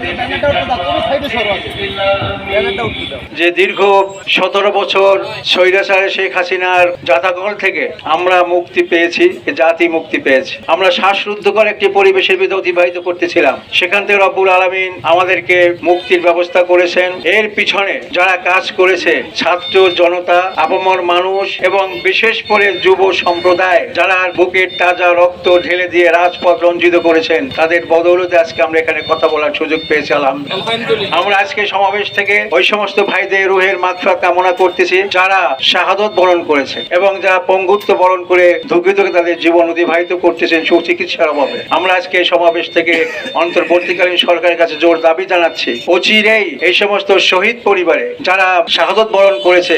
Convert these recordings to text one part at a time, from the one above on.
Ternyata. যে দীর্ঘ সতেরো বছর স্বৈরাচারে শেখ হাসিনার জাতাকল থেকে আমরা মুক্তি পেয়েছি জাতি মুক্তি পেয়েছে। আমরা শ্বাসরুদ্ধকর একটি পরিবেশের ভিতরে অতিবাহিত করতেছিলাম। সেখান থেকে রব্বুল আলমিন আমাদেরকে মুক্তির ব্যবস্থা করেছেন। এর পিছনে যারা কাজ করেছে ছাত্র জনতা আপামর মানুষ এবং বিশেষ করে যুব সম্প্রদায় যারা বুকের তাজা রক্ত ঢেলে দিয়ে রাজপথ রঞ্জিত করেছেন তাদের বদৌলতে আজকে আমরা এখানে কথা বলার সুযোগ পেয়েছি আলহামদুলিল্লাহ। আমরা আজকে সমাবেশ থেকে ওই সমস্ত ভাইদের রুহের মাত্রা কামনা করতেছি, যারা শাহাদত বরণ করেছে এবং যারা পঙ্গুত্ব বরণ করে ধুকে তাদের জীবন অতিবাহিত করতেছেন সুচিকিৎসার অভাবে। আমরা আজকে সমাবেশ থেকে অন্তর্বর্তীকালীন সরকারের কাছে জোর দাবি জানাচ্ছি। অচিরেই এই সমস্ত শহীদ পরিবারে যারা শাহাদত বরণ করেছে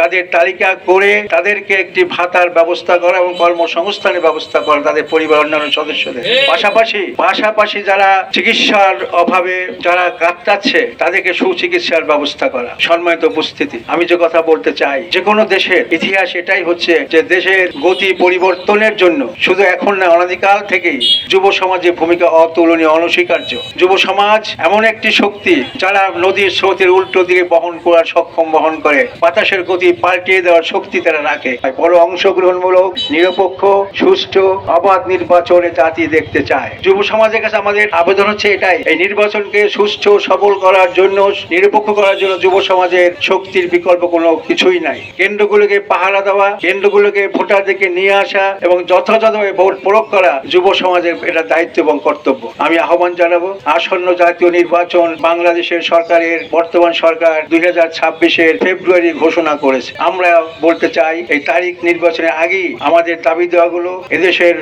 তাদের তালিকা করে তাদেরকে একটি ভাতার ব্যবস্থা করা এবং কর্মসংস্থানের ব্যবস্থা করা তাদের পরিবার অন্যান্য সদস্যদের। পাশাপাশি পাশাপাশি যারা চিকিৎসার অভাবে যারা কাটাচ্ছে তাদেরকে সুচিকিৎসার ব্যবস্থা করা। সম্মানিত উপস্থিতি আমি যে কথা বলতে চাই যে কোনো দেশের ইতিহাস এটাই হচ্ছে যে দেশের গতি পরিবর্তনের জন্য শুধু এখন না অনাদিকাল থেকেই যুব সমাজের ভূমিকা অতুলনীয় অনস্বীকার্য। যুব সমাজ এমন একটি শক্তি যারা নদীর স্রোতের উল্টো দিকে বহন করার সক্ষম বহন করে বাতাসের গতি পাল্টিয়ে দেওয়ার শক্তি তারা রাখে। বড় অংশগ্রহণমূলক, নিরপেক্ষ, সুষ্ঠু, অবাধ নির্বাচনে জাতি দেখতে চায়। যুব সমাজের কাছে আমাদের আবেদন হচ্ছে এটাই, এই নির্বাচনকে সুষ্ঠু, সবল করার জন্য, নিরপেক্ষ করার জন্য যুব সমাজের শক্তির বিকল্প কোনো কিছুই নাই। কেন্দ্রগুলোকে পাহারা দেওয়া, কেন্দ্রগুলোকে ভোটারদেরকে নিয়ে আসা এবং যথাযথভাবে ভোট প্রয়োগ করা যুব সমাজের এটা দায়িত্ব এবং কর্তব্য। আমি আহ্বান জানাব, আসন্ন জাতীয় নির্বাচন বাংলাদেশের সরকারের, বর্তমান সরকার দুই হাজার ছাব্বিশের ফেব্রুয়ারি ঘোষণা করেছে আমরা বলতে চাই, এই তারিখ নির্বাচনের আগেই আমাদের দাবি দেওয়াগুলো এদেশের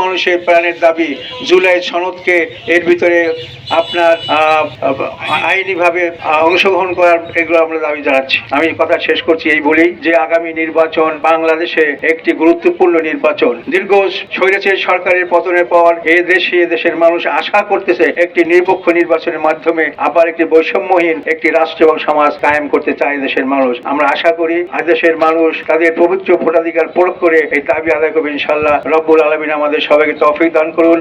মানুষের প্রাণের দাবি, জুলাই সনদকে এর ভিতরে আপনার আইনিভাবে অংশগ্রহণ করার এগুলো আমরা দাবি জানাচ্ছি। আমি কথা শেষ করছি, এই বলেই যে আগামী নির্বাচন বাংলাদেশে একটি গুরুত্বপূর্ণ নির্বাচন। দীর্ঘ স্বৈরাচারী সরকারের পতনের পর এ দেশে এ দেশের মানুষ আশা করতেছে একটি নিরপেক্ষ নির্বাচনের মাধ্যমে আবার একটি বৈষম্যহীন একটি রাষ্ট্র এবং সমাজ কায়েম করতে চায় দেশের মানুষ। আমরা আশা করি দেশের মানুষ তাদের পবিত্র ভোটাধিকার প্রয়োগ করে এই দাবি আদায় করবে ইনশাল্লাহ রব্বুল আলমিন আমাদের সবাইকে তৌফিক দান করুন।